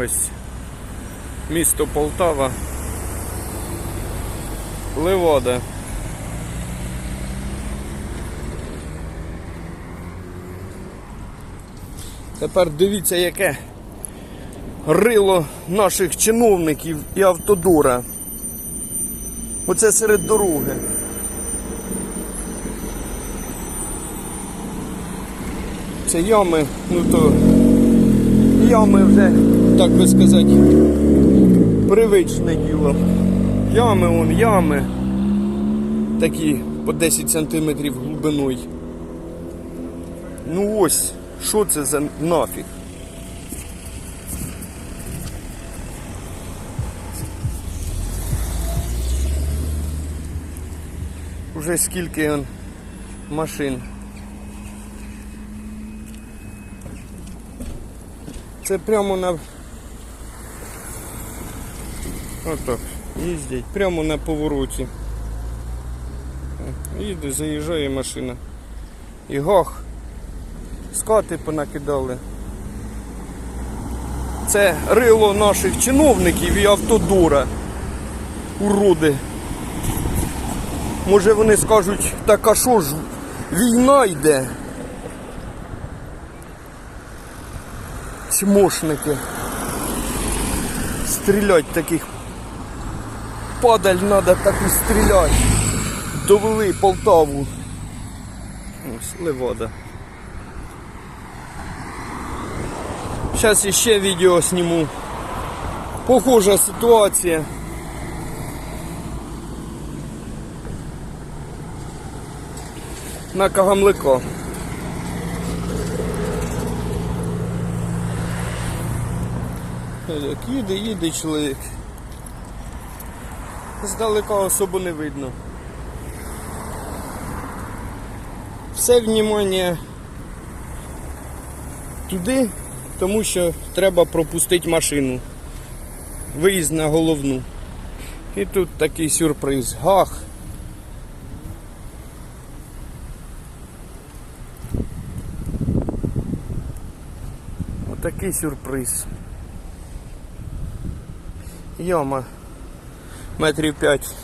Ось місто Полтава. Левода. Тепер дивіться, яке рило наших чиновників і автодора. Оце серед дороги. Це ями, ну то ями вже, так би сказати, привичне діло. Ями вон, ями. Такі по 10 сантиметрів глибиною. Ну ось, що це за нафіг? Уже скільки он машин. Це прямо на. Отак. Їздять, прямо на повороті. Їде, заїжджає машина. І гох. Скати понакидали. Це рило наших чиновників і автодора. Уроди. Може вони скажуть, так а що ж, війна йде. Чмошники. Стрілять таких. Падаль треба так і стріляти. Довели Полтаву. Ось Левада. Зараз іще відео зніму. Похожа ситуація. На Кагамлико. Як їде, їде чоловік. Здалека особо не видно. Все внимание туди, тому що треба пропустити машину. Виїзд на головну. І тут такий сюрприз. Гах. Отакий сюрприз. Йома. Метрів п'ять